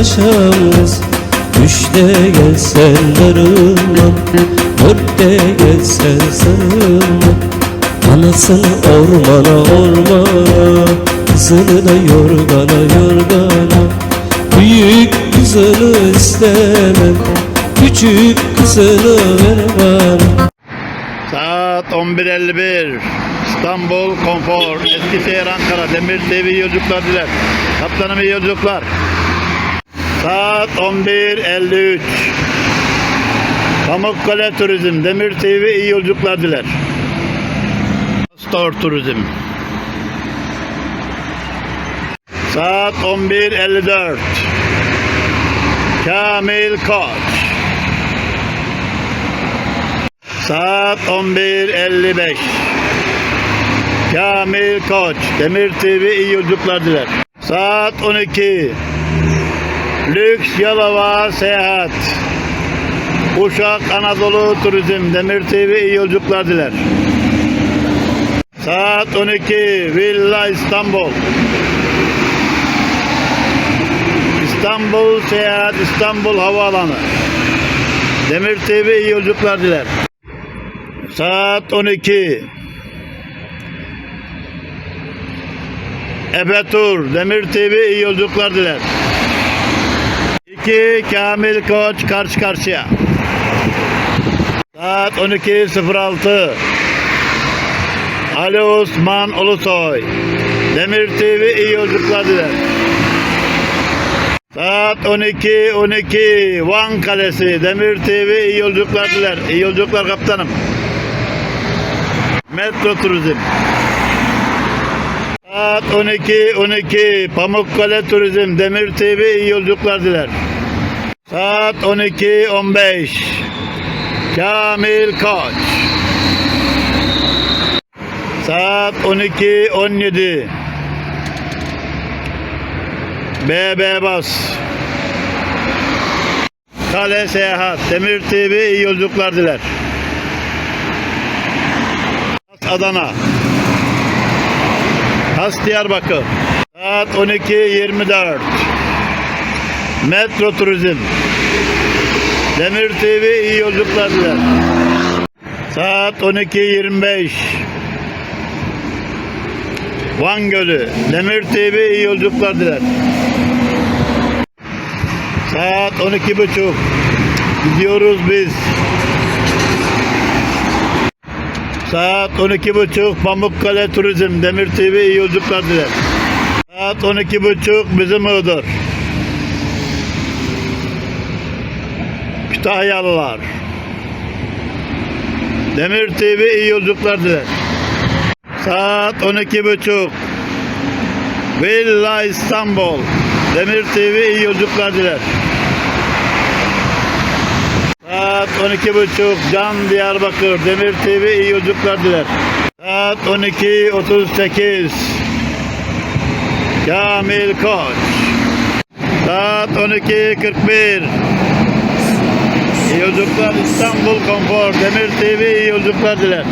Paşamız Üçte gelsen darılmam Dörtte gelsen sarılmam Anasını ormana ormana Kızını da yorgana yorgana. Büyük kızını istemem Küçük kızını ver bana Saat 11.51 İstanbul Konfor. Eskişehir Ankara. Demir TV yolculuklar diler. Kaptanım iyi yolculuklar Saat 11.53 Pamukkale Turizm Demir TV iyi yolculuklar diler. Store Turizm. Saat 11.54 Kamil Koç. Saat 11.55 Kamil Koç Demir TV iyi yolculuklar diler. Saat 12 Lüks Yalova Seyahat Uşak Anadolu Turizm Demir TV iyi yolculuklar diler. Saat 12 Villa İstanbul İstanbul Seyahat İstanbul Havaalanı Demir TV iyi yolculuklar diler. Saat 12. Efe Tur, Demir TV iyi yolculuklar diler. 2. Kamil Koç karşı karşıya. Saat 12.06. Ali Osman Ulusoy. Demir TV iyi yolculuklar diler. Saat 12 12 Van Kalesi Demir TV iyi yolculuklar diler. İyi yolculuklar kaptanım. Metro Turizm. Saat 12 12 Pamukkale Turizm Demir TV iyi yolculuklar diler. Saat 12 15 Kamil Koç. Saat 12 17 BB Bas. Kale Seyahat Demir TV iyi yolculuklar diler. Adana. Has Diyarbakır. Saat 12.24. Metro Turizm. Demir TV iyi yolculuklar diler. Saat 12.25. Van Gölü. Demir TV iyi yolculuklar diler. Saat 12.30. Gidiyoruz biz. Saat 12.30 Pamukkale Turizm Demir TV iyi yolculuklar diler. Saat 12.30 bizim Iğdır. Kütahyalılar. Demir TV iyi yolculuklar diler. Saat 12.30 Villa İstanbul Demir TV iyi yolculuklar diler. Saat 12.30 Can Diyarbakır Demir TV iyi yolculuklar diler. Saat 12.38 Kamil Koç Saat 12.41 İyi yolculuklar İstanbul Konfor Demir TV iyi yolculuklar diler.